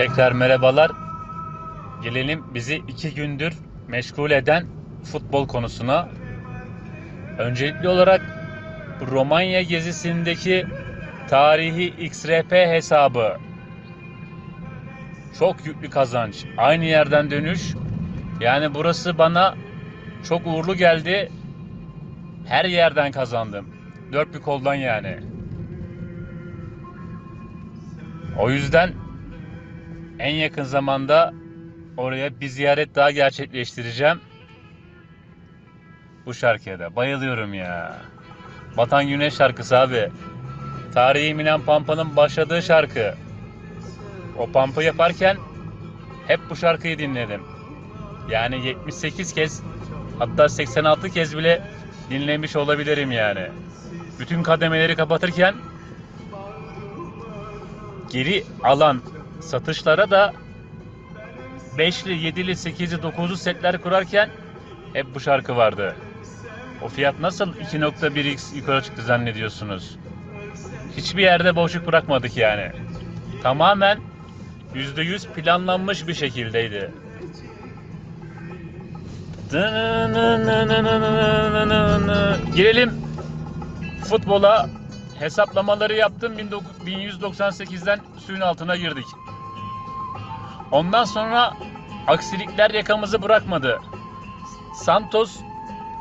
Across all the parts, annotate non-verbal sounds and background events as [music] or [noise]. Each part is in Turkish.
Tekrar merhabalar. Gelelim bizi iki gündür meşgul eden futbol konusuna. Öncelikli olarak Romanya gezisindeki tarihi XRP hesabı. Çok yüklü kazanç. Aynı yerden dönüş. Yani burası bana çok uğurlu geldi. Her yerden kazandım. Dört bir koldan yani. O yüzden en yakın zamanda oraya bir ziyaret daha gerçekleştireceğim. Bu şarkıya da bayılıyorum ya. Batan Güneş şarkısı abi. Tarihi Milan Pampa'nın başladığı şarkı. O pampı yaparken hep bu şarkıyı dinledim. Yani 78 kez hatta 86 kez bile dinlemiş olabilirim yani. Bütün kademeleri kapatırken geri alan satışlara da 5'li, 7'li, 8'li, 9'lu setler kurarken hep bu şarkı vardı. O fiyat nasıl 2.1x yukarı çıktı zannediyorsunuz? Hiçbir yerde boşluk bırakmadık yani. Tamamen %100 planlanmış bir şekildeydi. Girelim futbola hesaplamaları yaptım. 1198'den suyun altına girdik. Ondan sonra aksilikler yakamızı bırakmadı. Santos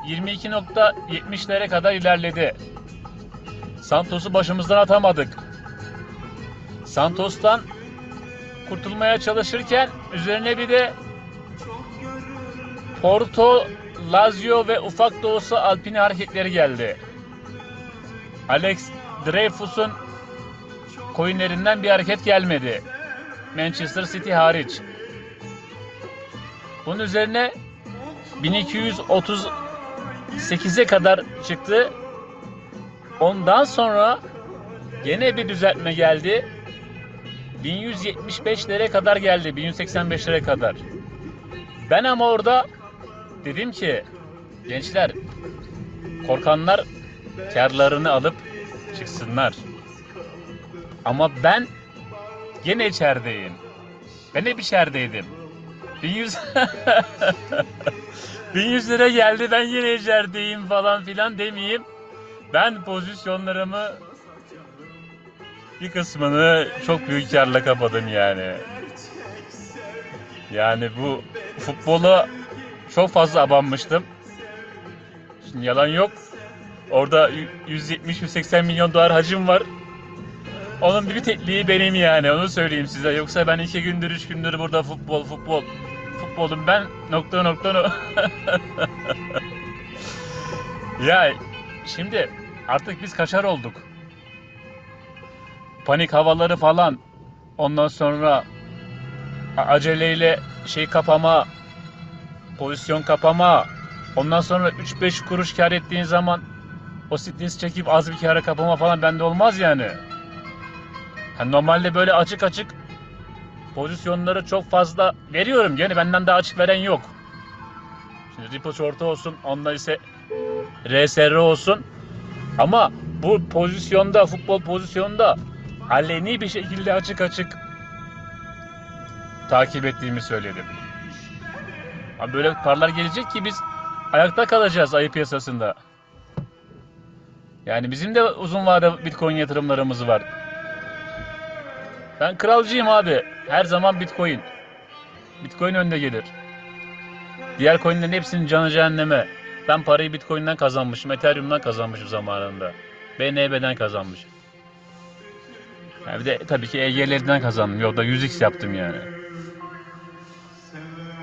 22.70'lere kadar ilerledi. Santos'u başımızdan atamadık. Santos'tan kurtulmaya çalışırken üzerine bir de Porto, Lazio ve ufak da olsa Alpine hareketleri geldi. Alex Dreyfus'un coinlerinden bir hareket gelmedi. Manchester City hariç. Bunun üzerine 1238'e kadar çıktı. Ondan sonra gene bir düzeltme geldi. 1175'lere kadar geldi. 1185'lere kadar. Ben ama orada dedim ki gençler korkanlar karlarını alıp çıksınlar. Ama ben gene içerideyim. Ben hep içerideydim. 1100 1100 [laughs] lira geldi ben yine içerideyim falan filan demeyeyim. Ben pozisyonlarımı bir kısmını çok büyük karla kapadım yani. Yani bu futbola çok fazla abanmıştım. Şimdi yalan yok. Orada 170-180 milyon dolar hacim var. Onun bir tekliği benim yani onu söyleyeyim size. Yoksa ben iki gündür üç gündür burada futbol futbol futbolum ben nokta nokta no. [laughs] ya şimdi artık biz kaçar olduk. Panik havaları falan ondan sonra aceleyle şey kapama pozisyon kapama ondan sonra 3-5 kuruş kar ettiğin zaman o stres çekip az bir kara kapama falan bende olmaz yani. Yani normalde böyle açık açık pozisyonları çok fazla veriyorum. Yani benden daha açık veren yok. Şimdi Ripo orta olsun, onda ise RSR olsun. Ama bu pozisyonda, futbol pozisyonda aleni bir şekilde açık açık takip ettiğimi söyledim. Ama böyle paralar gelecek ki biz ayakta kalacağız ayı piyasasında. Yani bizim de uzun vade Bitcoin yatırımlarımız var. Ben kralcıyım abi. Her zaman Bitcoin. Bitcoin önde gelir. Diğer coinlerin hepsinin canı cehenneme. Ben parayı Bitcoin'den kazanmışım. Ethereum'dan kazanmışım zamanında. BNB'den kazanmışım. Yani bir de tabii ki EGL'den kazandım. Yolda 100x yaptım yani.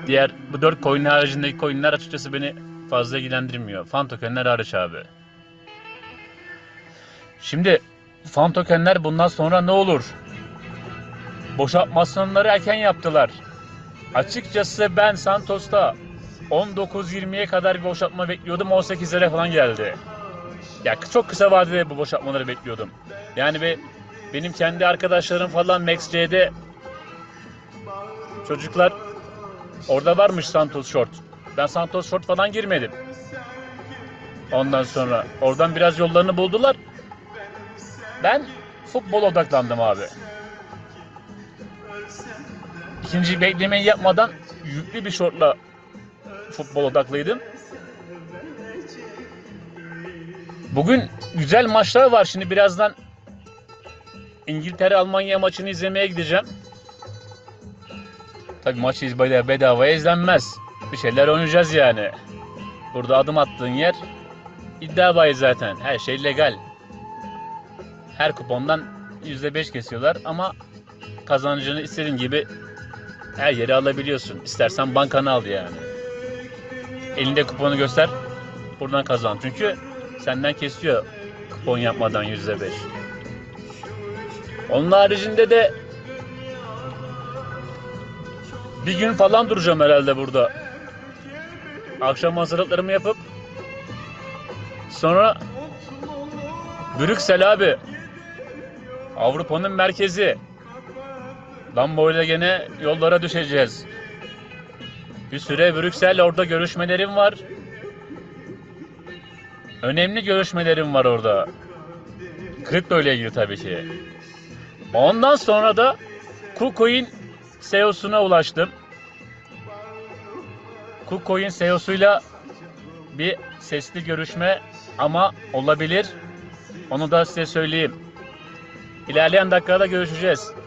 Diğer bu 4 coin haricindeki coinler açıkçası beni fazla ilgilendirmiyor. Fan tokenler hariç abi. Şimdi fan tokenler bundan sonra ne olur? Boşaltmasyonları erken yaptılar. Açıkçası ben Santos'ta 19-20'ye kadar bir boşaltma bekliyordum. 18'lere falan geldi. Ya çok kısa vadede bu boşaltmaları bekliyordum. Yani be, benim kendi arkadaşlarım falan MaxC'de çocuklar orada varmış Santos Short. Ben Santos Short falan girmedim. Ondan sonra oradan biraz yollarını buldular. Ben futbol odaklandım abi. İkinci beklemeyi yapmadan yüklü bir şortla futbol odaklıydım. Bugün güzel maçlar var. Şimdi birazdan İngiltere Almanya maçını izlemeye gideceğim. Tabii maçı iz- bedava izlenmez. Bir şeyler oynayacağız yani. Burada adım attığın yer iddia bayi zaten. Her şey legal. Her kupondan %5 kesiyorlar ama kazancını istediğin gibi her yere alabiliyorsun. İstersen bankana al yani. Elinde kuponu göster. Buradan kazan. Çünkü senden kesiyor kupon yapmadan %5. Onun haricinde de bir gün falan duracağım herhalde burada. Akşam hazırlıklarımı yapıp sonra Brüksel abi. Avrupa'nın merkezi. Lambo ile gene yollara düşeceğiz. Bir süre Brüksel orada görüşmelerim var. Önemli görüşmelerim var orada. Kripto ile ilgili tabii ki. Ondan sonra da KuCoin CEO'suna ulaştım. KuCoin CEO'suyla bir sesli görüşme ama olabilir. Onu da size söyleyeyim. İlerleyen dakikada görüşeceğiz.